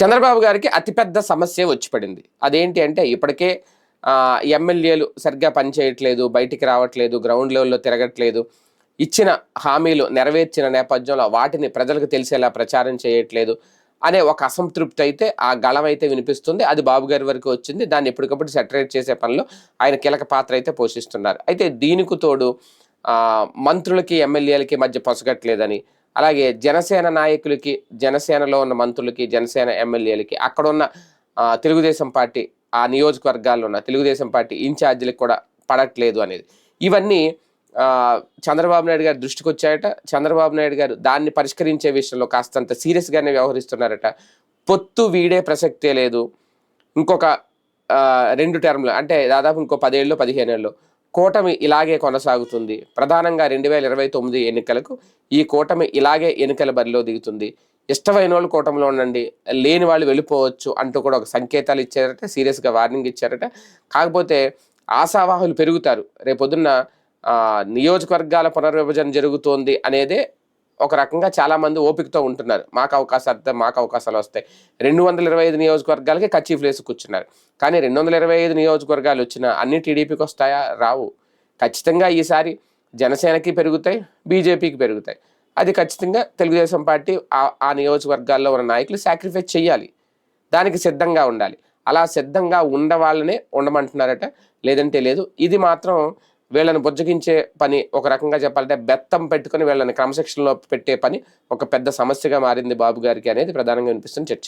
చంద్రబాబు గారికి అతిపెద్ద సమస్య వచ్చి పడింది. అదేంటి అంటే ఇప్పటికే ఎమ్మెల్యేలు సరిగ్గా పనిచేయట్లేదు బయటికి రావట్లేదు గ్రౌండ్ లెవెల్లో తిరగట్లేదు. ఇచ్చిన హామీలు నెరవేర్చిన నేపథ్యంలో వాటిని ప్రజలకు తెలిసేలా ప్రచారం చేయట్లేదు అనే ఒక అసంతృప్తి అయితే ఆ గళం అయితే వినిపిస్తుంది. అది బాబు గారి వరకు వచ్చింది. దాన్ని ఎప్పటికప్పుడు సెటరేట్ చేసే పనిలో ఆయన కీలక పాత్ర అయితే పోషిస్తున్నారు. అయితే దీనికి తోడు మంత్రులకి ఎమ్మెల్యేలకి మధ్య పొసగట్లేదని అలాగే జనసేన నాయకులకి జనసేనలో ఉన్న మంత్రులకి జనసేన ఎమ్మెల్యేలకి అక్కడ ఉన్న తెలుగుదేశం పార్టీ ఆ నియోజకవర్గాల్లో ఉన్న తెలుగుదేశం పార్టీ ఇన్ఛార్జీలకు కూడా పడట్లేదు అనేది. ఇవన్నీ చంద్రబాబు నాయుడు గారి దృష్టికి వచ్చాయట చంద్రబాబు నాయుడు గారు దాన్ని పరిష్కరించే విషయంలో కాస్తంత సీరియస్గానే వ్యవహరిస్తున్నారట. పొత్తు వీడే ప్రసక్తే లేదు. ఇంకొక రెండు టర్మ్లు అంటే దాదాపు ఇంకో పదేళ్ళు పదిహేను ఏళ్ళు కూటమి ఇలాగే కొనసాగుతుంది. ప్రధానంగా రెండు వేల ఇరవై తొమ్మిది ఎన్నికలకు ఈ కూటమి ఇలాగే ఎన్నికల బరిలో దిగుతుంది. ఇష్టమైన వాళ్ళు కూటమిలో ఉండండి లేని వాళ్ళు వెళ్ళిపోవచ్చు అంటూ కూడా ఒక సంకేతాలు ఇచ్చారట సీరియస్గా వార్నింగ్ ఇచ్చారట. కాకపోతే ఆశావాహులు పెరుగుతారు. రేపొద్దున్న నియోజకవర్గాల పునర్విభజన జరుగుతోంది అనేదే ఒక రకంగా చాలా మంది ఓపికతో ఉంటున్నారు. మాకు అవకాశాలు వస్తాయి మాకు అవకాశాలు వస్తాయి రెండు వందల ఇరవై ఐదు నియోజకవర్గాలకి కచ్చీఫ్ లేసి కూర్చున్నారు. కానీ రెండు వందల ఇరవై ఐదు నియోజకవర్గాలు వచ్చినా అన్ని టీడీపీకి వస్తాయా? రావు. ఖచ్చితంగా ఈసారి జనసేనకి పెరుగుతాయి బీజేపీకి పెరుగుతాయి. అది ఖచ్చితంగా తెలుగుదేశం పార్టీ ఆ- ఆ నియోజకవర్గాల్లో ఉన్న నాయకులు సాక్రిఫైస్ చేయాలి దానికి సిద్ధంగా ఉండాలి. అలా సిద్ధంగా ఉండవాళ్ళనే ఉండమంటున్నారట. లేదంటే లేదు. ఇది మాత్రం వీళ్ళని బుజ్జగించే పని ఒక రకంగా చెప్పాలంటే బెత్తం పెట్టుకుని వీళ్ళని క్రమశిక్షణలో పెట్టే పని ఒక పెద్ద సమస్యగా మారింది బాబు గారికి అనేది ప్రధానంగా వినిపిస్తున్న చర్చ.